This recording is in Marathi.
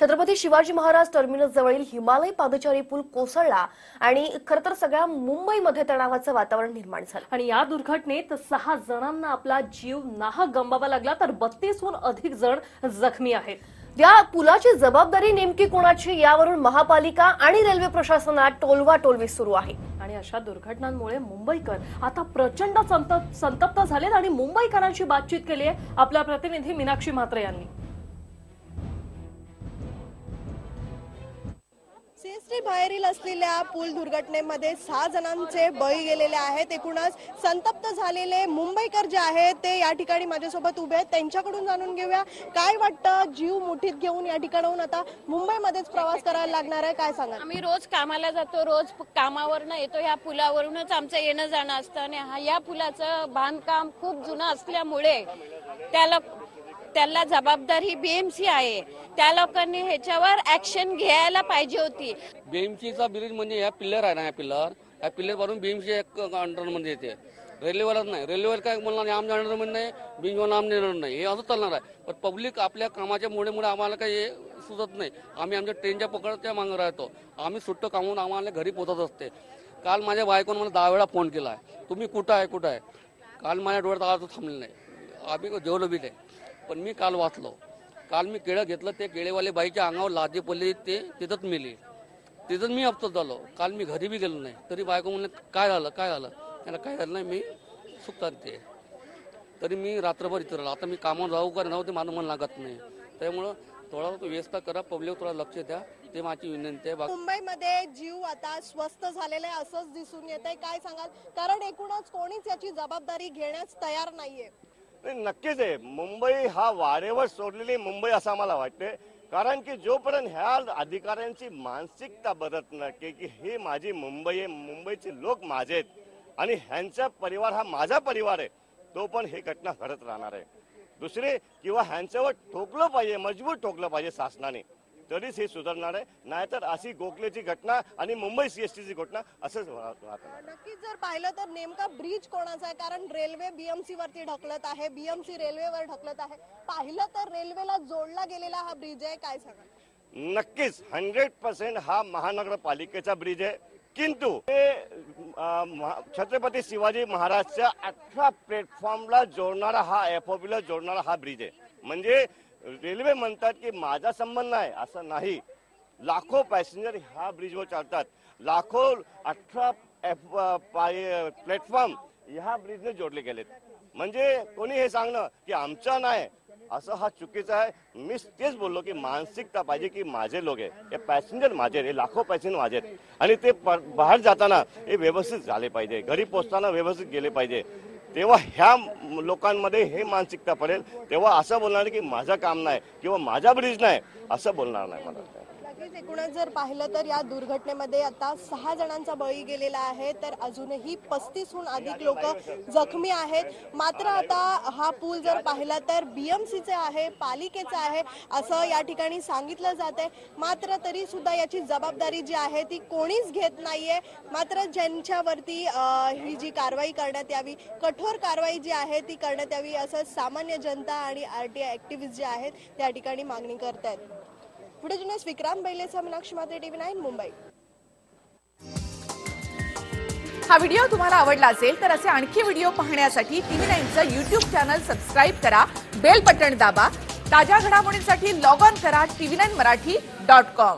छत्रपती शिवाजी महाराज टर्मिनस जवळील हिमालय पादचारी पूल कोसळला आणि खरं तर सगळ्या मुंबईमध्ये तणावाचं वातावरण निर्माण झालं. आणि या दुर्घटनेत सहा जणांना आपला जीव नाहक गमवावा लागला तर बत्तीसहून अधिक जण जखमी आहेत. या पुलाची जबाबदारी नेमकी कोणाची यावरून महापालिका आणि रेल्वे प्रशासनात टोलवा टोलवी सुरू आहे. आणि अशा दुर्घटनांमुळे मुंबईकर आता प्रचंड संतप- संतप्त झालेत आणि मुंबईकरांशी बातचीत केली आहे आपल्या प्रतिनिधी मीनाक्षी म्हात्रे यांनी. सीएसटी बाहेरील असलेल्या पूल दुर्घटनेमध्ये सहा जणांचे बळी गेलेले आहेत. एकूणच संतप्त झालेले मुंबईकर जे आहेत ते या ठिकाणी माझ्यासोबत उभे आहेत. त्यांच्याकडून जाणून घेऊया काय वाटतं? जीव मुठीत घेऊन या ठिकाणाहून आता मुंबईमध्येच प्रवास करायला लागणार आहे. काय सांगा आम्ही रोज कामाला जातो रोज कामावरनं येतो. ह्या पुलावरूनच आमचं येणं जाणं असतं आणि हा- या पुलाचं बांधकाम खूप जुनं असल्यामुळे त्याला त्याला जबाबदारी बीएमसी आहे. त्या लोकांनी ह्याच्यावर ऍक्शन घ्यायला पाहिजे होती. बीएमसीचा ब्रिज म्हणजे या पिल्लर आहे ना या पिल्लर या पिल्लर वरून बीएमसी एक अंडरमध्ये येते. रेल्वेवालाच नाही. रेल्वेवर काय बोलणार आम जाणार नाही बीएमसीवाला आम अंडर नाही. हे असं चालणार आहे. पण पब्लिक आपल्या कामाच्या मुळे मुळे आम्हाला काही हे सुचत नाही. आम्ही आमच्या ट्रेनच्या पकडच्या मागं राहतो. आम्ही सुट्ट कामून आम्हाला घरी पोहोचत असते. काल माझ्या बायकोनं मला दहा वेळा फोन केला आहे तुम्ही कुठं आहे कुठं आहे? काल माझ्या डोळ्यात आज थांबले नाही. आम्ही जेवलो बी नाही. पण मी काल वाचलो. काल मी केळं घेतलं ते केळेवाले बाईच्या अंगावर लादी पडली ते तिथंच मिली. तिथंच मी हप्तात झालो. काल मी घरी बी गेलो नाही. तरी बायको म्हणले काय झालं? काय झालं? त्याला काय झालं नाही मी सुखतात ते तरी मी रात्रभर इथं राहिलो. आता मी कामावर जाऊ का राहू ते माझं मन लागत नाही. त्यामुळं थोडा व्यवस्था करा पब्लिक थोडा लक्ष द्या. ते माझी विनंती आहे. मुंबईमध्ये जीव आता स्वस्त झालेला आहे असंच दिसून येत आहे काय सांगाल? कारण एकूणच कोणीच याची जबाबदारी घेण्यास तयार नाहीये. नक्कीच आहे. मुंबई हा वारेवर सोडलेली मुंबई असं मला वाटते कारण की जोपर्यंत ह्या अधिकाऱ्यांची मानसिकता बदलत नाही की ही माझी मुंबई आहे मुंबईचे लोक माझे आहेत आणि ह्यांचा परिवार हा माझा परिवार आहे तो पण ही घटना घडत राहणार आहे. दुसरे किंवा ह्यांच्यावर ठोकलं पाहिजे मजबूत ठोकलं पाहिजे शासनाने. तरीच हे सुधारणार आहे. नाहीतर अशी गोखलेची घटना आणि मुंबई सीएसटीची घटना असंच नक्कीच जर पाहिलं तर नेमका ब्रिज कोणाचा आहे? कारण रेल्वे बीएमसी वरती ढकलत आहे. बीएमसी रेल्वेवर ढकलत आहे. पाहिलं तर रेल्वेला जोडला गेलेला हा ब्रिज आहे. काय सांगा नक्कीच हंड्रेड पर्सेंट हा महानगरपालिकेचा ब्रिज आहे. किंतु हे महा- छत्रपती शिवाजी महाराजच्या अठरा प्लॅटफॉर्मला जोडणारा हा एफओबीला जोडणारा हा ब्रिज आहे. म्हणजे रेल्वे म्हणतात की माझा संबंध आहे असं नाही. लाखो पॅसेंजर ह्या ब्रिजवर चालतात. लाखो अठरा एफ प्लॅटफॉर्म ह्या ब्रिजने जोडले गेलेत. म्हणजे कोणी हे सांगणं की आमचा नाही असं हा चुकीचा आहे. मी तेच बोललो की मानसिकता पाहिजे की माझे लोक आहे. हे पॅसेंजर माझे आहेत, हे लाखो पॅसेंजर माझे आहेत. आणि ते प- बाहेर जाताना हे व्यवस्थित झाले पाहिजे. घरी पोचताना व्यवस्थित गेले पाहिजे. तेव्हा ह्या लोकांमध्ये हे मानसिकता पडेल तेव्हा असं बोलणार की माझं काम नाही किंवा माझा ब्रिज नाही असं बोलणार नाही मला. नक्कीच एकूणच जर पाहिलं तर या दुर्घटनेमध्ये आता सहा जणांचा बळी गेलेला आहे तर अजूनही पस्तीसहून अधिक लोक जखमी आहेत. मात्र आता हा पूल जर पाहिला तर बीएमसीचे आहे पालिकेचा आहे असं या ठिकाणी सांगितलं जात आहे. मात्र तरी सुद्धा याची जबाबदारी जी आहे ती कोणीच घेत नाहीये. मात्र ज्यांच्यावरती ही जी कारवाई करण्यात यावी कठोर कारवाई जी आहे ती करण्यात यावी असं सामान्य जनता आणि आरटीआय ऍक्टिव्हिस्ट जे आहेत त्या ठिकाणी मागणी करतायत. पुढे जिनेस विक्रांत बैलेचा मीनाक्षी मात्रे टीव्ही नाईन मुंबई. हा व्हिडिओ तुम्हाला आवडला असेल तर असे आणखी व्हिडिओ पाहण्यासाठी टीव्ही नाईनचं युट्यूब चॅनल सबस्क्राईब करा बेल बटन दाबा ताज्या घडामोडींसाठी लॉग ऑन करा TV nine Marathi dot com.